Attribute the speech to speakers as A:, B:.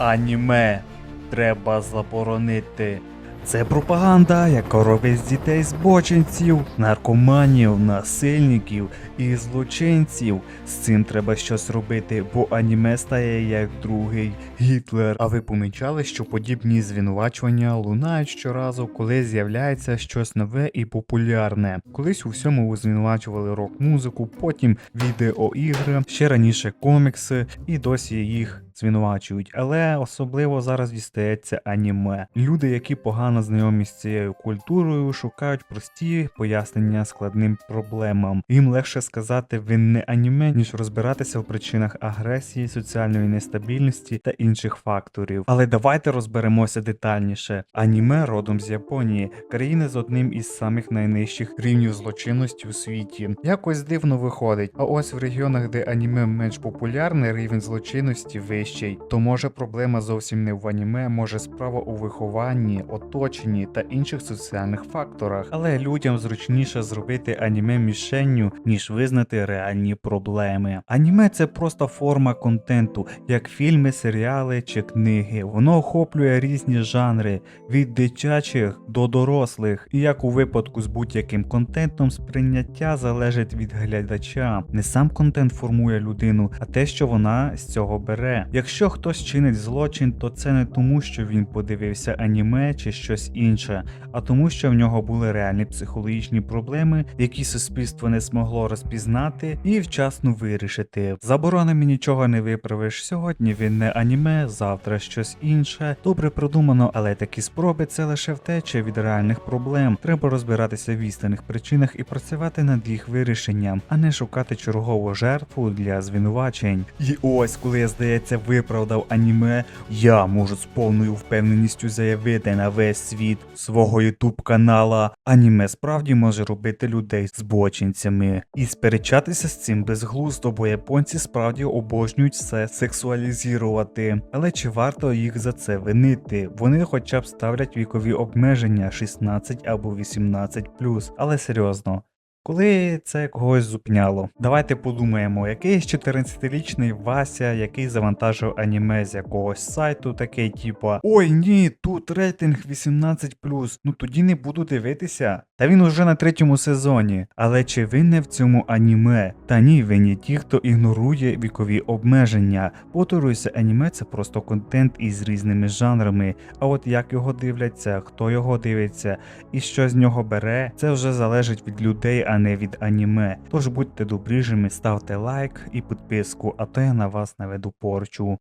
A: Аніме треба заборонити. Це пропаганда, яка робить з дітей збочинців, наркоманів, насильників і злочинців. З цим треба щось робити, бо аніме стає як другий Гітлер. А ви помічали, що подібні звинувачування лунають щоразу, коли з'являється щось нове і популярне. Колись у всьому звинувачували рок-музику, потім відеоігри, ще раніше комікси, і досі їх звинувачують, але особливо зараз дістається аніме. Люди, які погано знайомі з цією культурою, шукають прості пояснення складним проблемам. Їм легше сказати винне аніме, ніж розбиратися в причинах агресії, соціальної нестабільності та інших факторів. Але давайте розберемося детальніше. Аніме родом з Японії, країни з одним із самих найнижчих рівнів злочинності у світі. Якось дивно виходить. А ось в регіонах, де аніме менш популярне, рівень злочинності вищий. То може проблема зовсім не в аніме, може справа у вихованні, оточенні та інших соціальних факторах. Але людям зручніше зробити аніме мішенню, ніж визнати реальні проблеми. Аніме це просто форма контенту, як фільми, серіали чи книги. Воно охоплює різні жанри від дитячих до дорослих, і як у випадку з будь-яким контентом, сприйняття залежить від глядача. Не сам контент формує людину, а те, що вона з цього бере. Якщо хтось чинить злочин, то це не тому, що він подивився аніме чи щось інше, а тому, що в нього були реальні психологічні проблеми, які суспільство не змогло розпізнати і вчасно вирішити. Заборонами нічого не виправиш. Сьогодні він не аніме, завтра щось інше. Добре продумано, але такі спроби це лише втеча від реальних проблем. Треба розбиратися в істинних причинах і працювати над їх вирішенням, а не шукати чергову жертву для звинувачень. І ось, коли я здається, виправдав аніме, я можу з повною впевненістю заявити на весь світ свого ютуб канала. Аніме справді може робити людей збочинцями. І сперечатися з цим безглуздо, бо японці справді обожнюють все сексуалізувати. Але чи варто їх за це винити? Вони хоча б ставлять вікові обмеження 16 або 18 але серйозно. Коли це когось зупиняло, давайте подумаємо, якийсь 14-річний Вася, який завантажив аніме з якогось сайту, такий типа Ой ні, тут рейтинг 18, ну тоді не буду дивитися. Та він уже на третьому сезоні. Але чи винне в цьому аніме? Та ні, винні ті, хто ігнорує вікові обмеження. Повторююся, аніме це просто контент із різними жанрами. А от як його дивляться, хто його дивиться і що з нього бере, це вже залежить від людей, а не від аніме. Тож будьте добрижими, ставте лайк і підписку, а то я на вас наведу порчу.